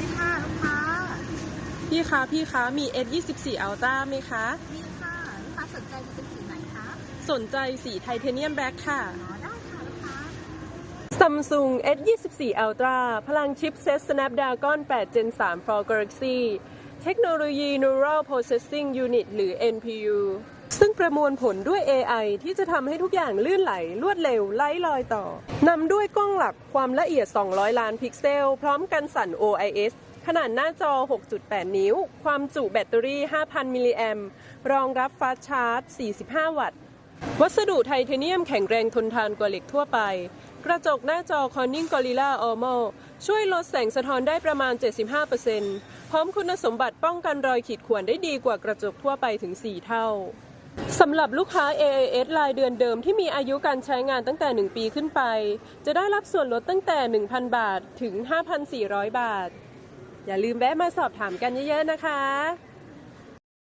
ดีค่ะ ลูกค้า พี่คะพี่คะมี S24 Ultra ไหมคะ มีค่ะ ลูกค้าสนใจจะเป็นสีไหนคะ สนใจสีไทเทเนียมแบล็คค่ะอ๋อได้ค่ะ ลูกค้า Samsung S24 Ultra พลังชิปเซต Snapdragon 8 Gen 3 for Galaxy เทคโนโลยี Neural Processing Unit หรือ NPU ซึ่งประมวลผลด้วย AI ที่จะทำให้ทุกอย่างลื่นไหล รวดเร็วไร้รอยต่อนำด้วยกล้องหลักความละเอียด 200 ล้านพิกเซล พร้อมกันสั่น OIS ขนาดหน้าจอ 6.8 นิ้ว ความจุแบตเตอรี่ 5,000 มิลลิแอมรองรับฟาสชาร์จ 45 วัตต์ วัสดุไทเทเนียมแข็งแรงทนทานกว่าเหล็กทั่วไป กระจกหน้าจอ Corning Gorilla Ormo ช่วยลดแสงสะท้อนได้ประมาณ 75%พร้อมคุณสมบัติป้องกันรอยขีดข่วนได้ดีกว่ากระจกทั่วไปถึง 4 เท่า สำหรับลูกค้า AIS รายเดือนเดิมที่มีอายุการใช้งานตั้งแต่ 1 ปีขึ้นไป จะได้รับส่วนลดตั้งแต่ 1,000 บาทถึง 5,400 บาท อย่าลืมแวะมาสอบถามกันเยอะๆนะคะ